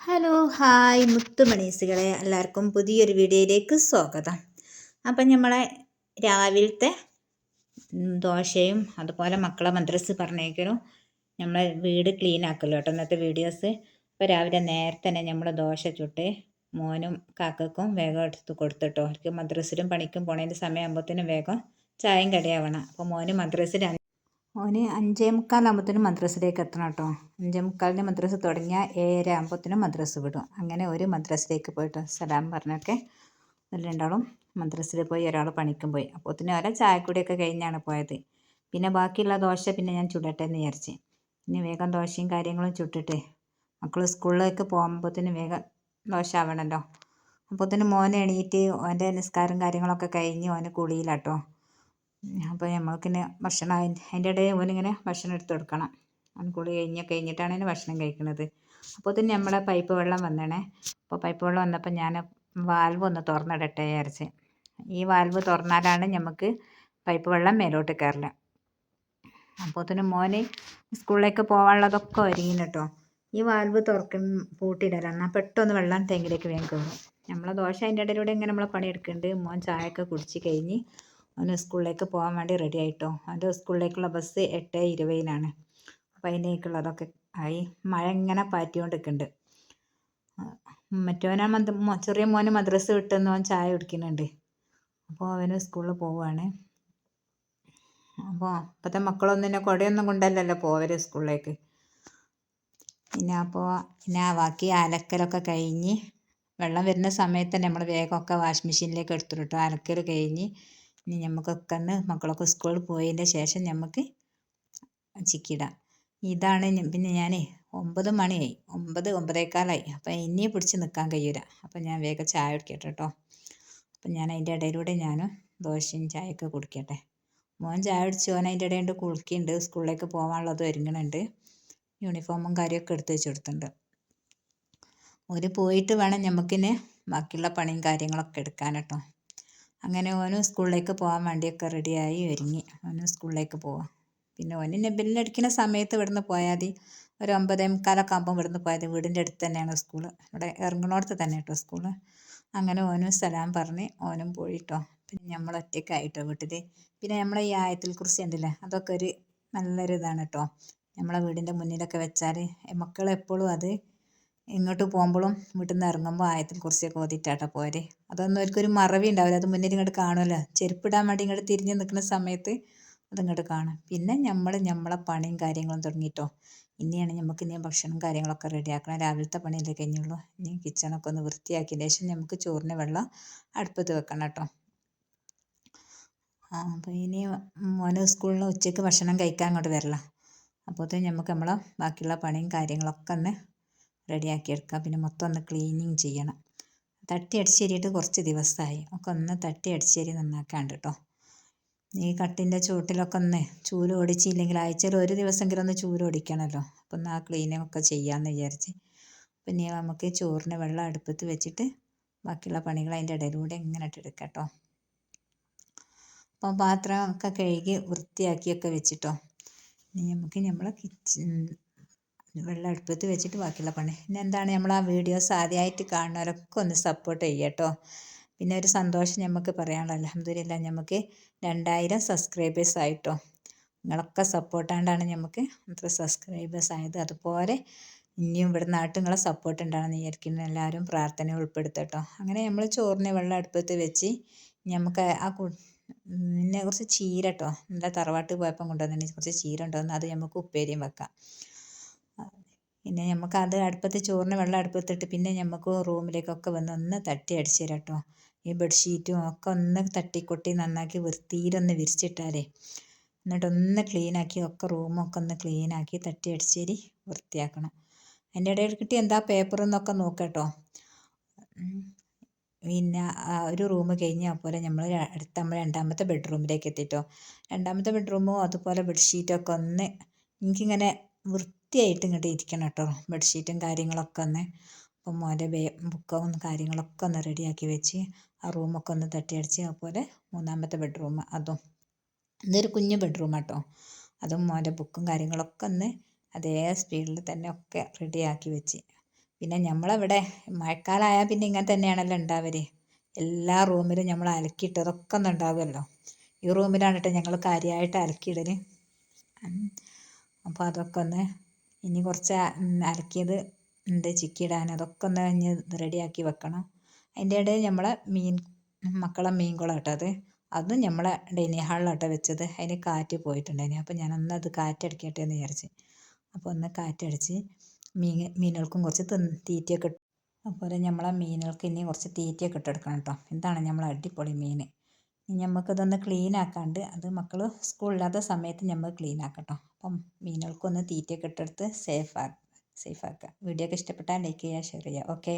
Hello hi മുത്തുമണീസുകളെ. എല്ലാവർക്കും പുതിയൊരു വീഡിയോയിലേക്ക് സ്വാഗതം. അപ്പം നമ്മളെ രാവിലത്തെ ദോശയും അതുപോലെ മക്കളെ മദ്രസ് പറഞ്ഞേക്കലും നമ്മളെ വീട് ക്ലീൻ ആക്കല്ലോ കേട്ടോ ഇന്നത്തെ വീഡിയോസ് അപ്പോൾ രാവിലെ നേരത്തെ തന്നെ നമ്മൾ ദോശ ചുട്ട് മോനും കാക്കക്കും വേഗം എടുത്ത് കൊടുത്തിട്ടോ. അവർക്ക് മദ്രസിലും പണിക്കും പോണതിന്റെ സമയമാകുമ്പോഴത്തേനും വേഗം ചായയും കടിയാവണം അപ്പോൾ മോനും മദ്രസിൽ ഓന് അഞ്ചേ മുക്കാലാകുമ്പോഴത്തേനും മദ്രസയിലേക്ക് എത്തണം കേട്ടോ. അഞ്ചേ മുക്കാലിന് മദ്രസ തുടങ്ങിയാൽ ഏഴര ആകുമ്പോഴത്തേനും മദ്രസ വിടും. അങ്ങനെ ഒരു മദ്രസയിലേക്ക് പോയിട്ട് സലാം പറഞ്ഞൊക്കെ രണ്ടാളും മദ്രസയിൽ പോയി ഒരാൾ പണിക്കും പോയി. അപ്പോഴത്തേനും ഓരോ ചായക്കുടിയൊക്കെ കഴിഞ്ഞാണ് പോയത്. പിന്നെ ബാക്കിയുള്ള ദോശ പിന്നെ ഞാൻ ചുടട്ടെ എന്ന് വിചാരിച്ച്. ഇനി വേഗം ദോശയും കാര്യങ്ങളും ചുട്ടിട്ട് മക്കൾ സ്കൂളിലേക്ക് പോകുമ്പോഴത്തേനും വേഗം ദോശ ആവണമല്ലോ അപ്പോഴത്തേനും മോനെ എണീറ്റ് ഓന്റെ നിസ്കാരം കാര്യങ്ങളൊക്കെ കഴിഞ്ഞ് ഓന് കുളിയിലാട്ടോ. അപ്പോൾ നമ്മൾക്കിങ്ങനെ ഭക്ഷണം അതിന്റെ ഇടയിൽ ഓനിങ്ങനെ ഭക്ഷണം എടുത്ത് കൊടുക്കണം. അവൻ കുളി കഴിഞ്ഞ് കഴിഞ്ഞിട്ടാണ് ഇനി ഭക്ഷണം കഴിക്കുന്നത് അപ്പോൾ തന്നെ നമ്മളെ പൈപ്പ് വെള്ളം വന്നേണേ. അപ്പോൾ പൈപ്പ് വെള്ളം വന്നപ്പോൾ ഞാൻ വാൽവ് ഒന്ന് തുറന്നിടട്ടെ വിചാരിച്ച്. ഈ വാൽവ് തുറന്നാലാണ് നമുക്ക് പൈപ്പ് വെള്ളം മേലോട്ട് കയറില്ല അപ്പോൾ തന്നെ മോന് സ്കൂളിലേക്ക് പോകാനുള്ളതൊക്കെ ഒരുങ്ങിന് കേട്ടോ ഈ വാൽവ് തുറക്കുന്ന പൂട്ടിയിടലാണ് എന്നാൽ പെട്ടെന്ന് വെള്ളം ടാങ്കിലേക്ക് വേഗം കയറും നമ്മളെ ദോശ അതിന്റെ ഇടയിലൂടെ ഇങ്ങനെ നമ്മളെ പണിയെടുക്കുന്നുണ്ട് മോൻ ചായയൊക്കെ കുടിച്ച് കഴിഞ്ഞ് അവന് സ്കൂളിലേക്ക് പോകാൻ വേണ്ടി റെഡി ആയിട്ടോ. അവന്റെ സ്കൂളിലേക്കുള്ള ബസ് എട്ട് ഇരുപതിനാണ്. അപ്പോൾ അതിനേക്കുള്ളതൊക്കെ ആയി. മഴ ഇങ്ങനെ പാറ്റിക്കൊണ്ട് നിൽക്കുന്നുണ്ട് മറ്റവനാ മദ് ചെറിയ മോന് മദ്രസ വിട്ടെന്ന് അവൻ ചായ കുടിക്കുന്നുണ്ട്. അപ്പോൾ അവന് സ്കൂളിൽ പോവുകയാണ് അപ്പോൾ ഇപ്പോഴത്തെ മക്കളൊന്നും പിന്നെ കുടയൊന്നും കൊണ്ടല്ലല്ലോ പോവര് സ്കൂളിലേക്ക്. പിന്നെ അപ്പോൾ പിന്നെ ബാക്കി അലക്കലൊക്കെ കഴിഞ്ഞ് വെള്ളം വരുന്ന സമയത്ത് തന്നെ നമ്മൾ വേഗമൊക്കെ വാഷിംഗ് മെഷീനിലേക്ക് എടുത്തിട്ടു അലക്കൽ കഴിഞ്ഞ് ഇനി നമുക്കൊക്കെ ഒന്ന് മക്കളൊക്കെ സ്കൂളിൽ പോയതിന്റെ ശേഷം നമുക്ക് ചിക്കിടാം. ഇതാണ് പിന്നെ ഞാൻ ഒമ്പത് മണിയായി. ഒമ്പത് ഒമ്പതേക്കാലായി. അപ്പം ഇനി പിടിച്ച് നിൽക്കാൻ കഴിയൂല. അപ്പം ഞാൻ വേഗം ചായ കുടിക്കട്ടെ കേട്ടോ അപ്പം ഞാൻ അതിന്റെ ഇടയിലൂടെ ഞാൻ ദോശയും ചായയൊക്കെ കുടിക്കട്ടെ. മോൻ ചായ കുടിച്ച് ഓൻ അതിന്റെ ഇടയിൽ കുളിക്കുന്നുണ്ട് സ്കൂളിലേക്ക് പോകാനുള്ളത് ഒരുങ്ങണുണ്ട്. യൂണിഫോമും കാര്യമൊക്കെ എടുത്ത് വെച്ച് കൊടുത്തിട്ടുണ്ട് ഒരു പോയിട്ട് വേണം നമുക്കിന് ബാക്കിയുള്ള പണിയും കാര്യങ്ങളൊക്കെ എടുക്കാൻ കേട്ടോ അങ്ങനെ ഓനും സ്കൂളിലേക്ക് പോകാൻ വേണ്ടിയൊക്കെ റെഡിയായി ഒരുങ്ങി. ഓനും സ്കൂളിലേക്ക് പോവാം. പിന്നെ ഓന് ബെല്ലടിക്കുന്ന സമയത്ത് ഇവിടുന്ന് പോയാൽ മതി ഒരു ഒമ്പതേ മുക്കാലൊക്കെ ആകുമ്പോൾ ഇവിടുന്ന് പോയാൽ മതി വീടിന്റെ അടുത്ത് തന്നെയാണ് സ്കൂൾ ഇവിടെ ഇറങ്ങണോടത്ത് തന്നെ കേട്ടോ സ്കൂൾ അങ്ങനെ ഓനും സലാം പറഞ്ഞ് ഓനും പോയിട്ടോ. പിന്നെ നമ്മൾ ഒറ്റയ്ക്കായിട്ടോ വീട്ടിൽ. പിന്നെ നമ്മളെ ഈ ആയത്തിൽ കുറിച്ച് ഉണ്ടല്ലേ അതൊക്കെ ഒരു നല്ലൊരു ഇതാണ് കേട്ടോ. നമ്മളെ വീടിന്റെ മുന്നിലൊക്കെ വെച്ചാൽ മക്കൾ എപ്പോഴും അത് ഇങ്ങോട്ട് പോകുമ്പോഴും വീട്ടിൽ നിന്ന് ഇറങ്ങുമ്പോൾ ആയത്തിൽ കുറിച്ചൊക്കെ ഓതിയിട്ടാട്ടോ പോരെ. അതൊന്നും അവർക്കൊരു മറവി ഉണ്ടാവില്ല. അത് മുന്നിൽ ഇങ്ങോട്ട് കാണുമല്ലോ ചെരുപ്പിടാൻ വേണ്ടി ഇങ്ങോട്ട് തിരിഞ്ഞ് നിൽക്കുന്ന സമയത്ത് അതിങ്ങോട്ട് കാണും. പിന്നെ നമ്മൾ നമ്മളെ പണിയും കാര്യങ്ങളും തുടങ്ങിയിട്ടോ ഇനിയാണ് നമുക്ക് ഇനി ഭക്ഷണം കാര്യങ്ങളൊക്കെ റെഡിയാക്കണം. രാവിലത്തെ പണിയല്ലേ കഴിഞ്ഞുള്ളൂ. ഇനി കിച്ചണൊക്കെ ഒന്ന് വൃത്തിയാക്കിയതിന് ശേഷം നമുക്ക് ചോറിന് വെള്ളം അടുപ്പത്ത് വെക്കണം കേട്ടോ. അപ്പോൾ ഇനി മോന് സ്കൂളിൽ ഉച്ചയ്ക്ക് ഭക്ഷണം കഴിക്കാൻ അങ്ങോട്ട് വരല. അപ്പോഴത്തേക്കും നമുക്ക് നമ്മളെ ബാക്കിയുള്ള പണിയും കാര്യങ്ങളൊക്കെ ഒന്ന് റെഡിയാക്കി എടുക്കുക പിന്നെ മൊത്തം ഒന്ന് ക്ലീനിങ് ചെയ്യണം. തട്ടി അടിച്ചേരിയിട്ട് കുറച്ച് ദിവസമായി. ഒക്കെ ഒന്ന് തട്ടി അടിച്ചേരി നന്നാക്കാണ്ട് കേട്ടോ ഈ കട്ടിന്റെ ചുവട്ടിലൊക്കെ ഒന്ന് ചൂൽ ഓടിച്ചില്ലെങ്കിൽ ആഴ്ചയിൽ ഒരു ദിവസമെങ്കിലും ഒന്ന് ചൂൽ ഓടിക്കണമല്ലോ അപ്പം ഒന്ന് ആ ഒക്കെ ചെയ്യാമെന്ന് വിചാരിച്ച്. പിന്നെ നമുക്ക് ചോറിന് വെള്ളം അടുപ്പത്ത് വെച്ചിട്ട് ബാക്കിയുള്ള പണികൾ അതിന്റെ ഇടയിലൂടെ ഇങ്ങനെ ഇട്ടെടുക്കാം കേട്ടോ പാത്രം ഒക്കെ കഴുകി വൃത്തിയാക്കിയൊക്കെ വെച്ചിട്ടോ. ഇനി നമുക്ക് നമ്മളെ കിച്ചൺ വെള്ളം അടുപ്പത്ത് വെച്ചിട്ട് ബാക്കിയുള്ള പണി. പിന്നെ എന്താണ് നമ്മൾ ആ വീഡിയോസ് ആദ്യമായിട്ട് കാണുന്നവരൊക്കെ ഒന്ന് സപ്പോർട്ട് ചെയ്യുക കേട്ടോ പിന്നെ ഒരു സന്തോഷം നമുക്ക് പറയാനുള്ള അലഹമ്മദില്ല നമുക്ക് രണ്ടായിരം സബ്സ്ക്രൈബേഴ്സ് ആയിട്ടോ. നിങ്ങളൊക്കെ സപ്പോർട്ടാണ്ടാണ് നമുക്ക് അത്ര സബ്സ്ക്രൈബേഴ്സ് ആയത്. അതുപോലെ ഇനിയും ഇവിടെ നാട്ടിൽ നിങ്ങളെ സപ്പോർട്ട് ഉണ്ടാണെന്ന് വിചാരിക്കുന്നു. എല്ലാവരും പ്രാർത്ഥന ഉൾപ്പെടുത്തട്ടോ. അങ്ങനെ നമ്മൾ ചോറിന് വെള്ളം അടുപ്പത്ത് വെച്ച് നമുക്ക് ആ പിന്നെ കുറച്ച് ചീര കേട്ടോ നല്ല തറവാട്ട് പോയപ്പം കൊണ്ടുവന്നിട്ട് കുറച്ച് ചീര ഉണ്ടോയെന്ന് അത് നമുക്ക് ഉപ്പേരിയും വെക്കാം. പിന്നെ നമുക്ക് അത് അടുപ്പത്ത് ചോറിന് വെള്ളം അടുപ്പത്തിട്ട് പിന്നെ നമുക്ക് റൂമിലേക്കൊക്കെ വന്ന് ഒന്ന് തട്ടി അടിച്ച് തരാം കേട്ടോ ഈ ബെഡ്ഷീറ്റും ഒക്കെ ഒന്ന് തട്ടിക്കൊട്ടി നന്നാക്കി വൃത്തിയിലൊന്ന് വിരിച്ചിട്ടാലേ. എന്നിട്ടൊന്ന് ക്ലീനാക്കി ഒക്കെ റൂമൊക്കെ ഒന്ന് ക്ലീനാക്കി തട്ടി അടിച്ചേരി വൃത്തിയാക്കണം. അതിന്റെ ഇടയിൽ കിട്ടി എന്താ പേപ്പർ എന്നൊക്കെ നോക്കട്ടോ. പിന്നെ ഒരു റൂം കഴിഞ്ഞ് അതുപോലെ നമ്മൾ അടുത്ത നമ്മൾ രണ്ടാമത്തെ ബെഡ്റൂമിലേക്ക് എത്തിട്ടോ. രണ്ടാമത്തെ ബെഡ്റൂമോ അതുപോലെ ബെഡ്ഷീറ്റൊക്കെ ഒന്ന് എനിക്കിങ്ങനെ വൃത്തിയായിട്ട് ഇങ്ങോട്ട് ഇരിക്കണം കേട്ടോ ബെഡ്ഷീറ്റും കാര്യങ്ങളൊക്കെ ഒന്ന് അപ്പം മോന്റെ ബേ ബുക്കും കാര്യങ്ങളൊക്കെ ഒന്ന് റെഡിയാക്കി വെച്ച് ആ റൂമൊക്കെ ഒന്ന് തട്ടിയടിച്ച് അതുപോലെ മൂന്നാമത്തെ ബെഡ്റൂം അതും. ഇതൊരു കുഞ്ഞു ബെഡ്റൂം കേട്ടോ അതും മോന്റെ ബുക്കും കാര്യങ്ങളൊക്കെ ഒന്ന് അതേ സ്പീഡിൽ തന്നെ ഒക്കെ റെഡിയാക്കി വെച്ച്. പിന്നെ നമ്മളവിടെ മഴക്കാലമായാൽ പിന്നെ ഇങ്ങനെ തന്നെയാണല്ലോ ഉണ്ടാവൽ. എല്ലാ റൂമിലും നമ്മൾ അലക്കിയിട്ടതൊക്കെ ഒന്നും ഉണ്ടാവുമല്ലോ. ഈ റൂമിലാണ് കേട്ടോ ഞങ്ങൾ കാര്യമായിട്ട് അലക്കിയിടൽ അപ്പോൾ അതൊക്കെ ഒന്ന് ഇനി കുറച്ച് അലക്കിയത് ഉണ്ട് ചിക്കിയിടാൻ. അതൊക്കെ ഒന്ന് ഇനി റെഡിയാക്കി വെക്കണം. അതിന്റെ ഇടയിൽ നമ്മളെ മീൻ മക്കളെ മീൻ കുളം ഇട്ടത് അത് നമ്മളെ ഡൈനിങ് ഹാളിലാട്ടോ വെച്ചത്. അതിന് കാറ്റ് പോയിട്ടുണ്ടായിന്. അപ്പോൾ ഞാൻ ഒന്ന് അത് കാറ്റടിക്കട്ടെ എന്ന് വിചാരിച്ച്. അപ്പോൾ ഒന്ന് കാറ്റടിച്ച് മീൻ മീനുകൾക്കും കുറച്ച് തീറ്റയൊക്കെ അതുപോലെ നമ്മളെ മീനുകൾക്ക് ഇനി കുറച്ച് തീറ്റയൊക്കെ ഇട്ടെടുക്കണം കേട്ടോ. ഇതാണ് നമ്മളെ അടിപൊളി മീൻ. നമുക്കിതൊന്ന് ക്ലീൻ ആക്കാണ്ട് അത് മക്കൾ സ്കൂളില്ലാത്ത സമയത്ത് നമ്മൾ ക്ലീൻ ആക്കട്ടോ അപ്പം മീനുകൾക്കൊന്ന് തീറ്റയൊക്കെ ഇട്ടെടുത്ത് സേഫ് ആക്കുക സേഫ് ആക്കുക വീഡിയോ ഒക്കെ ഇഷ്ടപ്പെട്ടാൽ ലൈക്ക് ചെയ്യുക ഷെയർ ചെയ്യുക ഓക്കേ